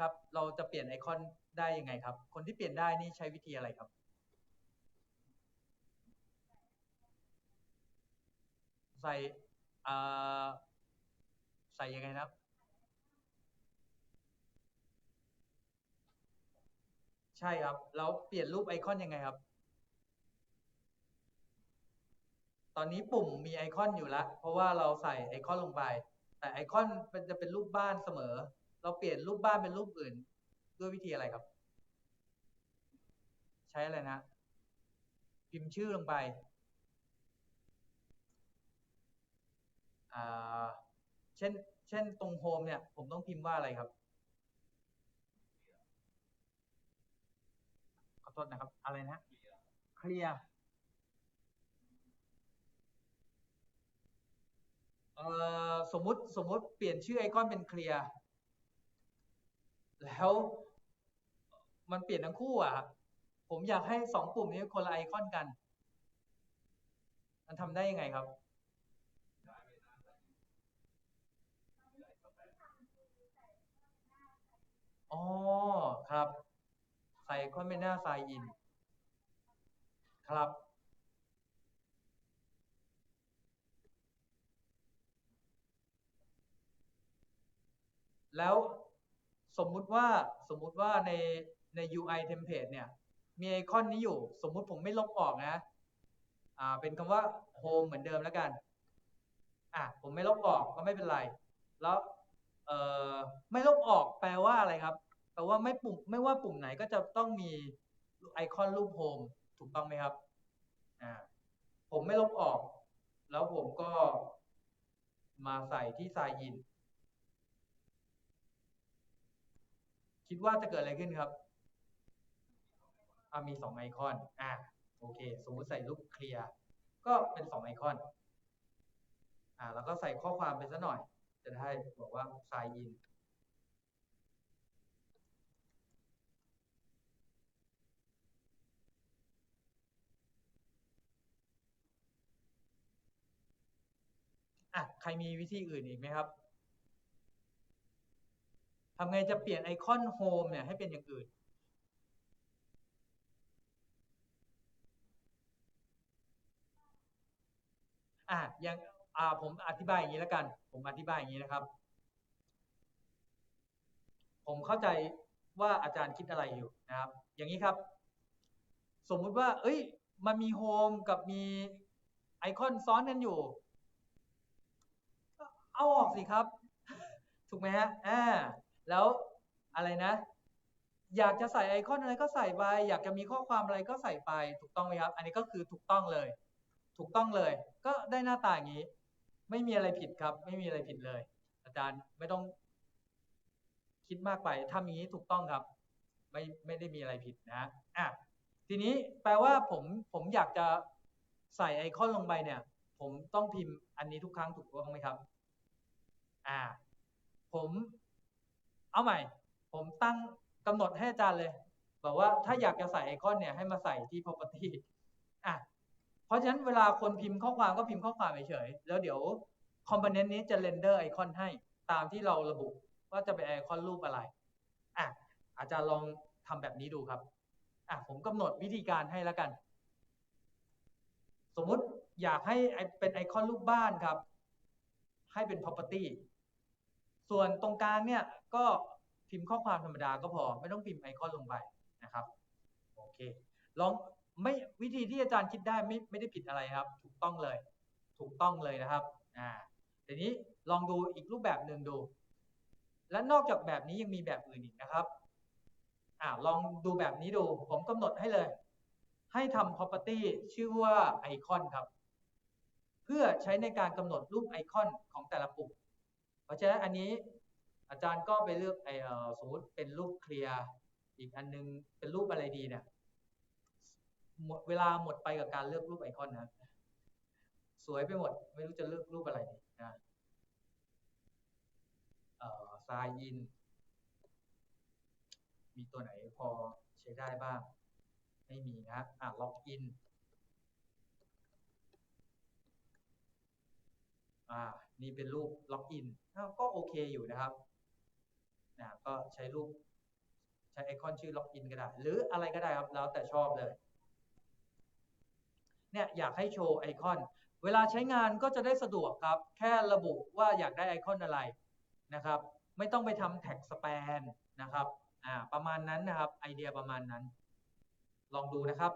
นะครับ เราจะเปลี่ยนไอคอนได้ยังไงครับ คนที่เปลี่ยนได้นี่ใช้วิธีอะไรครับ ใส่อ่าใส่ยังไงครับ ใช่ครับ แล้วเปลี่ยนรูปไอคอนยังไงครับ ตอนนี้ปุ่มมีไอคอนอยู่แล้ว เพราะว่าเราใส่ไอคอนลงไป แต่ไอคอนมันจะเป็นรูปบ้านเสมอ เราเปลี่ยนรูปบ้านเป็นรูปอื่น ด้วยวิธีอะไรครับ ใช้อะไรนะ พิมพ์ชื่อลงไปอ่าเช่น เช่นตรงโฮมเนี่ย ผมต้องพิมพ์ว่าอะไรครับ ขอโทษนะครับ อะไรนะ เคลียร์เออสมมุติสมมุติเปลี่ยนชื่อไอคอนเป็นเคลียร์ แล้วมันเปลี่ยนทั้งคู่อะ ผมอยากให้สองปุ่มนี้คนละไอคอนกัน มันทำได้ยังไงครับ อ๋อ ครับ ใส่คอนเป็นหน้า sign in ครับแล้ว สมมุติว่าสมมุติว่าในใน UI template เนี่ย มีไอคอนนี้อยู่ สมมุติผมไม่ลบออกนะ อ่า เป็นคำว่า home เหมือนเดิมแล้วกัน อะ ผมไม่ลบออกก็ไม่เป็นไร แล้ว เอ่อ ไม่ลบออกแปลว่าอะไรครับ แปลว่าไม่ปุ่ม ไม่ว่าปุ่มไหนก็จะต้องมีไอคอนรูป home ถูกต้องไหมครับ อ่า ผมไม่ลบออก แล้วผมก็มาใส่ที่ sign in คิดว่าจะเกิดอะไรขึ้นครับอามีสองไอคอน อ่า โอเค สมมติใส่รูปเคลียร์ ก็เป็นสองไอคอน อ่า แล้วก็ใส่ข้อความไปซะหน่อย จะได้บอกว่า sign in อะ ใครมีวิธีอื่นอีกไหมครับ ทำไงจะเปลี่ยนไอคอนโฮมเนี่ยให้เป็นอย่างอื่น อะยังอ่าผมอธิบายอย่างนี้แล้วกัน ผมอธิบายอย่างนี้นะครับ ผมเข้าใจว่าอาจารย์คิดอะไรอยู่นะครับ อย่างนี้ครับ สมมุติว่า เอ้ย มันมีโฮมกับมีไอคอนซ้อนกันอยู่ เอาออกสิครับ ถูกไหมฮะอ่า แล้วอะไรนะ อยากจะใส่ไอคอนอะไรก็ใส่ไป อยากจะมีข้อความอะไรก็ใส่ไป ถูกต้องไหมครับ อันนี้ก็คือถูกต้องเลย ถูกต้องเลย ก็ได้หน้าตาอย่างนี้ ไม่มีอะไรผิดครับ ไม่มีอะไรผิดเลย อาจารย์ไม่ต้อง คิดมากไปทำอย่างนี้ถูกต้องครับ ไม่ไม่ได้มีอะไรผิดนะอะทีนี้แปลว่าผมผมอยากจะใส่ไอคอนลงไปเนี่ย ผมต้องพิมพ์อันนี้ทุกครั้งถูกต้องไหมครับ อ่า ผม เอาใหม่ ผมตั้งกำหนดให้อาจารย์เลย บอกว่าถ้าอยากจะใส่ไอคอนเนี่ยให้มาใส่ที่ property อะเพราะฉะนั้นเวลาคนพิมพ์ข้อความก็พิมพ์ข้อความเฉยๆแล้วเดี๋ยว component นี้จะ render ไอคอนให้ตามที่เราระบุว่าจะเป็นไอคอนรูปอะไรอะอาจารย์ลองทำแบบนี้ดูครับอะผมกำหนดวิธีการให้แล้วกัน สมมุติอยากให้เป็นไอคอนรูปบ้านครับ ให้เป็น property ส่วนตรงกลางเนี่ยก็พิมพ์ข้อความธรรมดาก็พอ ไม่ต้องพิมพ์ไอคอนลงไปนะครับโอเคลองไม่วิธีที่อาจารย์คิดได้ไม่ไม่ได้ผิดอะไรครับ ถูกต้องเลย ถูกต้องเลยนะครับอ่าทีนี้ลองดูอีกรูปแบบหนึ่งดู และนอกจากแบบนี้ยังมีแบบอื่นอีกนะครับอ่าลองดูแบบนี้ดูผมกำหนดให้เลย ให้ทำ property ชื่อว่าไอคอนครับ เพื่อใช้ในการกำหนดรูปไอคอนของแต่ละปุ่ม ราะฉะนั้นอันนี้อาจารย์ก็ไปเลือกไอเออสมมติเป็นรูปเคลียร์อีกอันนึงเป็นรูปอะไรดีเนี่ยหมดเวลาหมดไปกับการเลือกรูปไอคอนนะสวยไปหมด ไม่รู้จะเลือกรูปอะไรดีนะเอ่อ sign in มีตัวไหนพอใช้ได้บ้าง ไม่มีนะอะ log in อ่า นี่เป็นรูป log in ก็โอเคอยู่นะครับนะก็ใช้รูปใช้ไอคอนชื่อล็อกอินก็ได้ หรืออะไรก็ได้ครับแล้วแต่ชอบเลย เนี่ยอยากให้โชว์ไอคอน เวลาใช้งานก็จะได้สะดวกครับ แค่ระบุว่าอยากได้ไอคอนอะไรนะครับ ไม่ต้องไปทำแท็กสแปนนะครับ อ่า ประมาณนั้นนะครับ ไอเดียประมาณนั้น ลองดูนะครับ